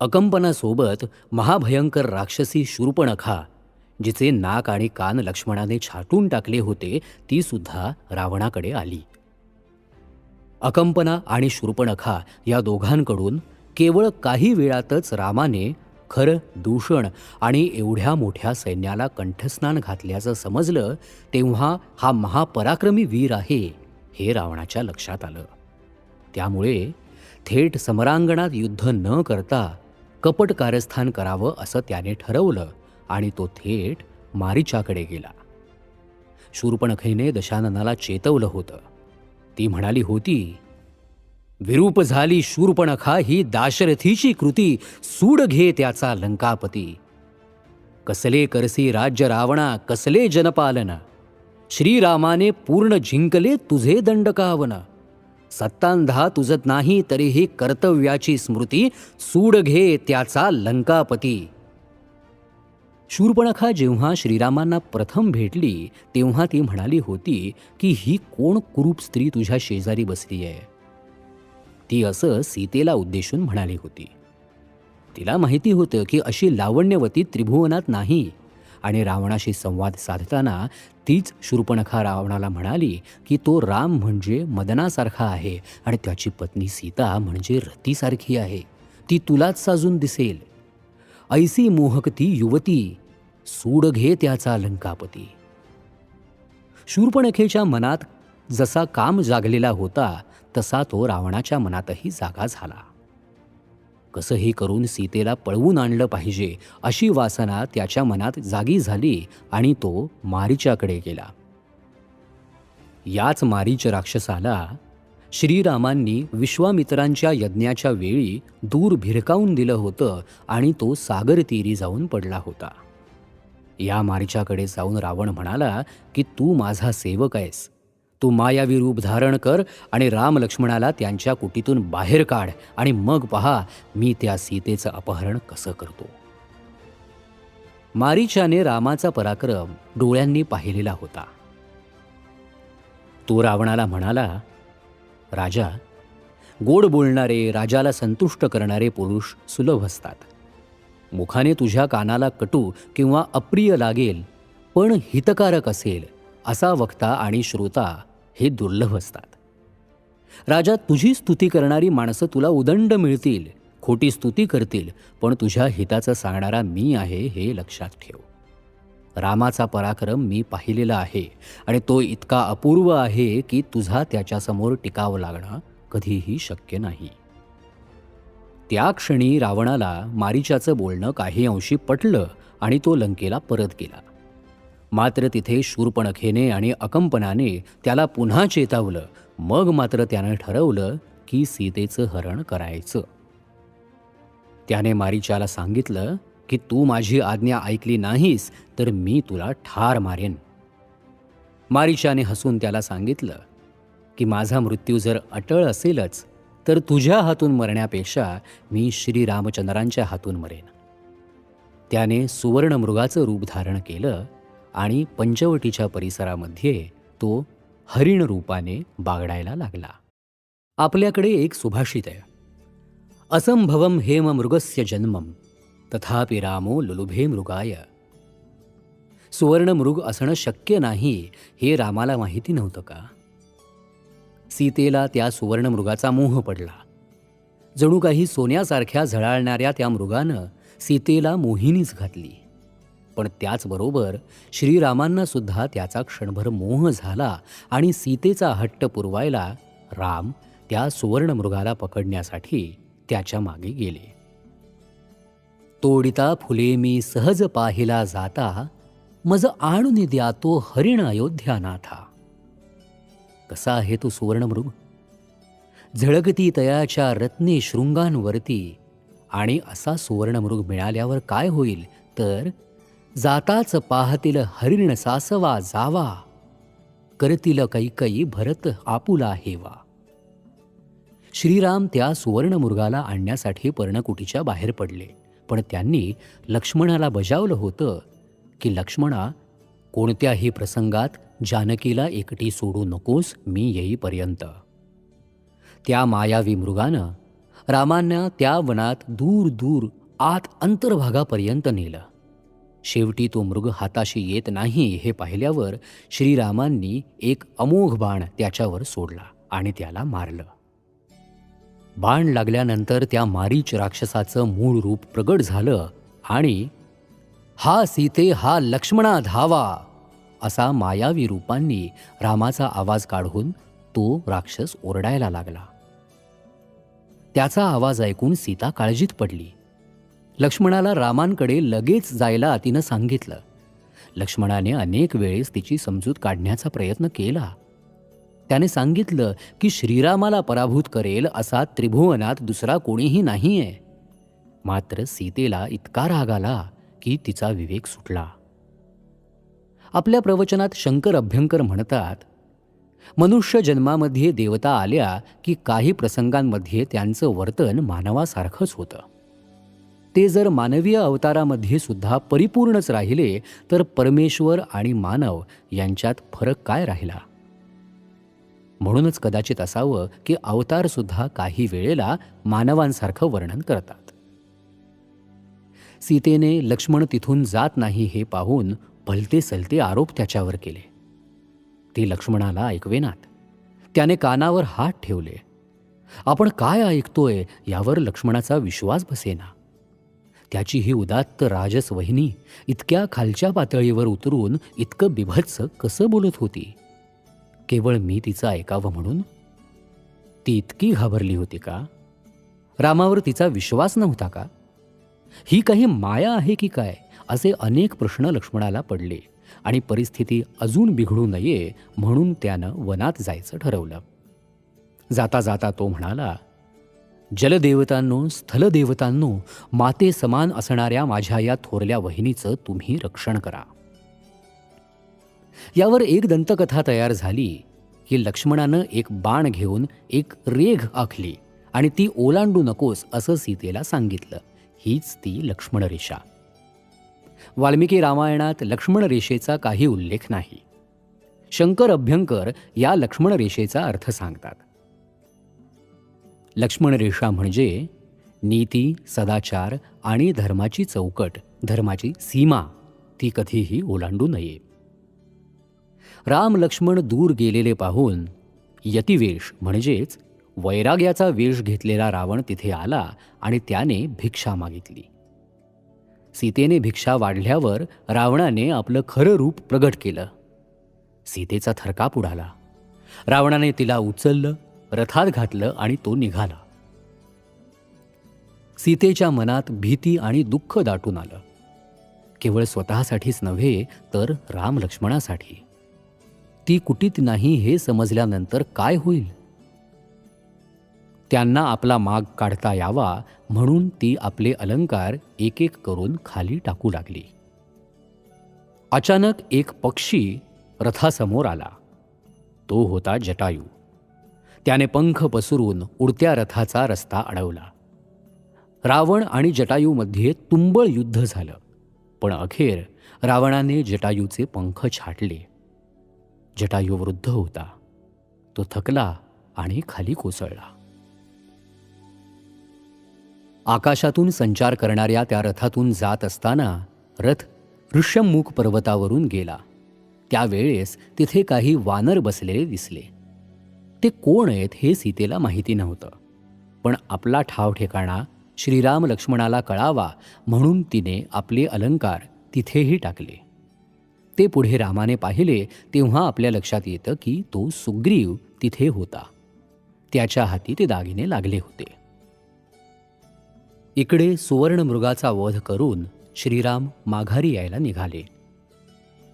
अकंपनासोबत महाभयंकर राक्षसी शूर्पणखा जिचे नाक आणि कान लक्ष्मणाने छाटून टाकले होते ती सुद्धा रावणाकडे आली. अकंपना आणि शूर्पणखा या दोघांकडून केवळ काही वेळातच रामाने खरं दूषण आणि एवढ्या मोठ्या सैन्याला कंठस्नान घातल्याचं समजलं तेव्हा हा महापराक्रमी वीर आहे हे रावणाच्या लक्षात आलं. त्यामुळे थेट समरांगणात युद्ध न करता कपट कारस्थान करावं असं त्याने ठरवलं आणि तो थेट मारीच्याकडे गेला. शूर्पणखैने दशाननाला चेतवलं होतं. ती म्हणाली होती विरूप झाली शूर्पणखा ही दाशरथीची कृती सूड घे त्याचा लंकापती. कसले करसी राज्य रावणा कसले जनपालन. श्रीरामाने पूर्ण जिंकले तुझे दंडकावन. सत्तांधा तुझत नाही तरीही कर्तव्याची स्मृती सूड घे त्याचा लंकापती. शूर्पणखा जेव्हा श्रीरामांना प्रथम भेटली तेव्हा ती म्हणाली होती की ही कोण कुरूप स्त्री तुझ्या शेजारी बसली आहे? ती असं सीतेला उद्देशून म्हणाली होती. तिला माहिती होतं की अशी लावण्यवती त्रिभुवनात नाही. आणि रावणाशी संवाद साधताना तीच शूर्पणखा रावणाला म्हणाली की तो राम म्हणजे मदनासारखा आहे आणि त्याची पत्नी सीता म्हणजे रतीसारखी आहे. ती तुलाच साजून दिसेल. ऐसी मोहक ती युवती सूड घे त्याचा लंकापती. शूर्पणखेच्या मनात जसा काम जागलेला होता तसा तो रावणाच्या मनातही जागा झाला. कसंही करून सीतेला पळवून आणलं पाहिजे अशी वासना त्याच्या मनात जागी झाली आणि तो मारीच्याकडे गेला. याच मारीच राक्षसाला श्रीरामांनी विश्वामित्रांच्या यज्ञाच्या वेळी दूर भिरकावून दिलं होतं आणि तो सागर तीरी जाऊन पडला होता. या मारीच्याकडे जाऊन रावण म्हणाला की तू माझा सेवक आहेस. तू मायावी रूप धारण कर आणि राम लक्ष्मणाला त्यांच्या कुटीतून बाहेर काढ आणि मग पहा मी त्या सीतेचं अपहरण कसं करतो. मारीचाने रामाचा पराक्रम डोळ्यांनी पाहिलेला होता. तो रावणाला म्हणाला राजा गोड बोलणारे राजाला संतुष्ट करणारे पुरुष सुलभ असतात. मुखाने तुझ्या कानाला कटू किंवा अप्रिय लागेल पण हितकारक असेल असा वक्ता आणि श्रोता हे दुर्लभ असतात. राजा तुझी स्तुती करणारी माणसं तुला उदंड मिळतील खोटी स्तुती करतील पण तुझ्या हिताचं सांगणारा मी आहे हे लक्षात ठेव. रामाचा पराक्रम मी पाहिलेला आहे आणि तो इतका अपूर्व आहे की तुझा त्याच्यासमोर टिकावं लागणं कधीही शक्य नाही. त्या क्षणी रावणाला मारीच्याचं बोलणं काही अंशी पटलं आणि तो लंकेला परत गेला. मात्र तिथे शूरपणखेने आणि अकंपनाने त्याला पुन्हा चेतावलं. मग मात्र त्यानं ठरवलं की सीतेचं हरण करायचं. त्याने मारीच्याला सांगितलं की तू माझी आज्ञा ऐकली नाहीस तर मी तुला ठार मारेन. मारिशाने हसून त्याला सांगितलं की माझा मृत्यू जर अटळ असेलच तर तुझ्या हातून मरण्यापेक्षा मी श्रीरामचंद्रांच्या हातून मरेन. त्याने सुवर्णमृगाचं रूप धारण केलं आणि पंचवटीच्या परिसरामध्ये तो हरिण रूपाने बागडायला लागला. आपल्याकडे एक सुभाषित आहे. असंभवम हेम मृगस्य जन्मम तथापि रामो लुलुभे मृगाय. सुवर्णमृग असणं शक्य नाही हे रामाला माहिती नव्हतं का? सीतेला त्या सुवर्णमृगाचा मोह पडला. जणू काही सोन्यासारख्या झळाळणाऱ्या त्या मृगानं सीतेला मोहिनीच घातली. पण त्याचबरोबर श्रीरामांना सुद्धा त्याचा क्षणभर मोह झाला आणि सीतेचा हट्ट पुरवायला राम त्या सुवर्णमृगाला पकडण्यासाठी त्याच्यामागे गेले. तोडिता फुले मी सहज पाहिला जाता मज आणून द्या तो हरिण अयोध्यानाथा कसा आहे तो सुवर्णमृग? झळकती तयाच्या रत्ने शृंगांवरती आणि असा सुवर्णमृग मिळाल्यावर काय होईल? तर जाताच पाहतील हरिण सासवा जावा. करतील कैकई भरत आपुला हेवा. श्रीराम त्या सुवर्णमृगाला आणण्यासाठी पर्णकुटीच्या बाहेर पडले. पण त्यांनी लक्ष्मणाला बजावलं होतं की लक्ष्मणा कोणत्याही प्रसंगात जानकीला एकटी सोडू नकोस मी येईपर्यंत. त्या मायावी मृगानं रामांना त्या वनात दूर दूर आत अंतर्भागापर्यंत नेलं. शेवटी तो मृग हाताशी येत नाही हे पाहिल्यावर श्रीरामांनी एक अमोघ बाण त्याच्यावर सोडला आणि त्याला मारलं. बाण लागल्यानंतर त्या मारीच राक्षसाचं मूळ रूप प्रगट झालं आणि हा सीते हा लक्ष्मणा धावा असा मायावी रूपांनी रामाचा आवाज काढून तो राक्षस ओरडायला लागला. त्याचा आवाज ऐकून सीता काळजीत पडली. लक्ष्मणाला रामांकडे लगेच जायला तिनं सांगितलं. लक्ष्मणाने अनेक वेळेस तिची समजूत काढण्याचा प्रयत्न केला. त्याने सांगितलं की श्रीरामाला पराभूत करेल असा त्रिभुवनात दुसरा कोणीही नाहीये. मात्र सीतेला इतका राग आला की तिचा विवेक सुटला. आपल्या प्रवचनात शंकर अभ्यंकर म्हणतात मनुष्य जन्मामध्ये देवता आल्या की काही प्रसंगांमध्ये त्यांचं वर्तन मानवासारखंच होतं. ते जर मानवीय अवतारामध्ये सुद्धा परिपूर्णच राहिले तर परमेश्वर आणि मानव यांच्यात फरक काय राहिला? म्हणूनच कदाचित असावं की अवतार सुद्धा काही वेळेला मानवांसारखं वर्णन करतात. सीतेने लक्ष्मण तिथून जात नाही हे पाहून भलते सलते आरोप त्याच्यावर केले. ते लक्ष्मणाला ऐकवेनात. त्याने कानावर हात ठेवले. आपण काय ऐकतोय यावर लक्ष्मणाचा विश्वास बसेना. त्याची ही उदात्त राजस वहिनी इतक्या खालच्या पातळीवर उतरून इतकं बिभत्स कसं बोलत होती? केवळ मी तिचं ऐकावं म्हणून? ती इतकी घाबरली होती का? रामावर तिचा विश्वास नव्हता का? ही काही माया आहे की काय? असे अनेक प्रश्न लक्ष्मणाला पडले आणि परिस्थिती अजून बिघडू नये म्हणून त्यानं वनात जायचं ठरवलं. जाता जाता तो म्हणाला जलदेवतांनो स्थलदेवतांनो माते समान असणाऱ्या माझ्या या थोरल्या वहिनीचं तुम्ही रक्षण करा. यावर एक दंतकथा तयार झाली की लक्ष्मणानं एक बाण घेऊन एक रेघ आखली आणि ती ओलांडू नकोस असं सीतेला सांगितलं. हीच ती लक्ष्मण रेषा. वाल्मिकी रामायणात लक्ष्मण रेषेचा काही उल्लेख नाही. शंकर अभ्यंकर या लक्ष्मण रेषेचा अर्थ सांगतात. लक्ष्मण रेषा म्हणजे नीती सदाचार आणि धर्माची चौकट धर्माची सीमा. ती कधीही ओलांडू नये. राम लक्ष्मण दूर गेलेले पाहून यतिवेश म्हणजेच वैराग्याचा वेश घेतलेला रावण तिथे आला आणि त्याने भिक्षा मागितली. सीतेने भिक्षा वाढल्यावर रावणाने आपलं खरं रूप प्रगट केलं. सीतेचा थरकाप उडाला. रावणाने तिला उचललं. रथात घातलं आणि तो निघाला. सीतेच्या मनात भीती आणि दुःख दाटून आलं. केवळ स्वतःसाठीच नव्हे तर राम लक्ष्मणासाठी. ती कुटीत नाही हे समजल्यानंतर काय होईल? त्यांना आपला माग काढता यावा म्हणून ती आपले अलंकार एक एक करून खाली टाकू लागली. अचानक एक पक्षी रथासमोर आला. तो होता जटायू. त्याने पंख पसरून उडत्या रथाचा रस्ता अडवला. रावण आणि जटायूमध्ये तुंबळ युद्ध झालं पण अखेर रावणाने जटायूचे पंख छाटले. जटायू वृद्ध होता. तो थकला आणि खाली कोसळला. आकाशातून संचार करणाऱ्या त्या रथातून जात असताना रथ ऋष्यमुख पर्वतावरून गेला. त्यावेळेस तिथे काही वानर बसलेले दिसले. ते कोण आहेत हे सीतेला माहिती नव्हतं. पण आपला ठाव ठिकाणा श्रीराम लक्ष्मणाला कळावा म्हणून तिने आपले अलंकार तिथेही टाकले. ते पुढे रामाने पाहिले तेव्हा आपल्या लक्षात येतं की तो सुग्रीव तिथे होता. त्याच्या हाती ते दागिने लागले होते. इकडे सुवर्णमृगाचा वध करून श्रीराम माघारी यायला निघाले.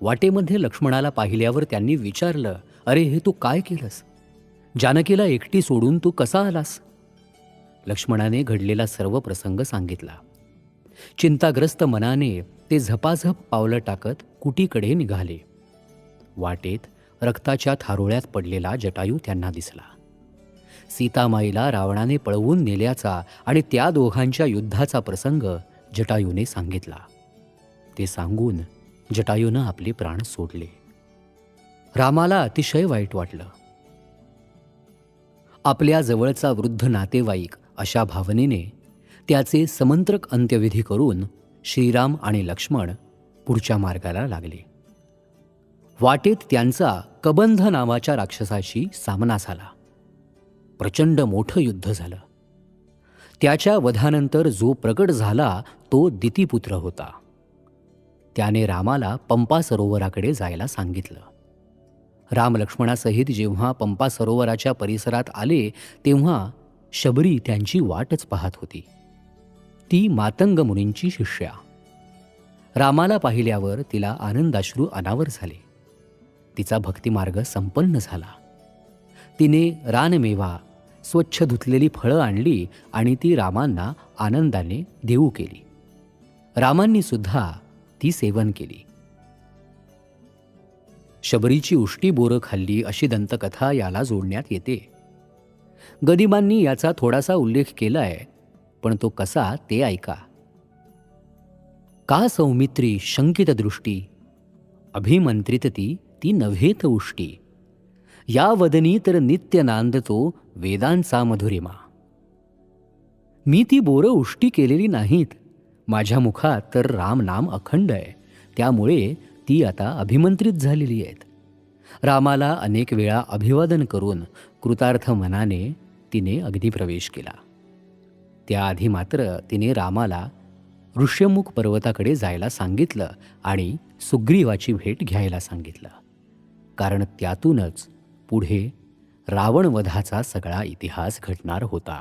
वाटेमध्ये लक्ष्मणाला पाहिल्यावर त्यांनी विचारलं अरे हे तू काय केलंस? जानकीला एकटी सोडून तू कसा आलास? लक्ष्मणाने घडलेला सर्व प्रसंग सांगितला. चिंताग्रस्त मनाने ते झपाझप पावलं टाकत कुटीकडे निघाले. वाटेत रक्ताच्या थारोळ्यात पडलेला जटायू त्यांना दिसला. सीतामाईला रावणाने पळवून नेल्याचा आणि त्या दोघांच्या युद्धाचा प्रसंग जटायूने सांगितला. ते सांगून जटायूनं आपले प्राण सोडले. रामाला अतिशय वाईट वाटलं. आपल्या जवळचा वृद्ध नातेवाईक अशा भावनेने त्याचे समंत्रक अंत्यविधी करून श्रीराम आणि लक्ष्मण पुढच्या मार्गाला लागले. वाटेत त्यांचा कबंध नावाच्या राक्षसाशी सामना झाला. प्रचंड मोठं युद्ध झालं. त्याच्या वधानंतर जो प्रकट झाला तो दितीपुत्र होता. त्याने रामाला पंपा सरोवराकडे जायला सांगितलं. राम लक्ष्मणासहित जेव्हा पंपा सरोवराच्या परिसरात आले तेव्हा शबरी त्यांची वाटच पाहत होती. ती मातंग मुनींची शिष्या. रामाला पाहिल्यावर तिला आनंदाश्रू अनावर झाले. तिचा भक्तिमार्ग संपन्न झाला. तिने रानमेवा स्वच्छ धुतलेली फळं आणली आणि ती रामांना आनंदाने देऊ केली. रामांनी सुद्धा ती सेवन केली. शबरीची उष्टी बोरं खाल्ली अशी दंतकथा याला जोडण्यात येते. गदिमांनी याचा थोडासा उल्लेख केलाय पण तो कसा ते ऐका. का सौमित्री शंकित दृष्टी अभिमंत्रित ती ती नव्हेत उष्टी. या वदनी तर नित्य नांदतो वेदांचा मधुरिमा. मी ती बोरं उष्टी केलेली नाहीत. माझ्या मुखात तर राम नाम अखंड आहे. त्यामुळे ती आता अभिमंत्रित झालेली आहेत. रामाला अनेक वेळा अभिवादन करून कृतार्थ मनाने तिने अगदी प्रवेश केला. त्याआधी मात्र तिने रामाला ऋष्यमुख पर्वताकडे जायला सांगितलं आणि सुग्रीवाची भेट घ्यायला सांगितलं. कारण त्यातूनच पुढे रावणवधाचा सगळा इतिहास घडणार होता.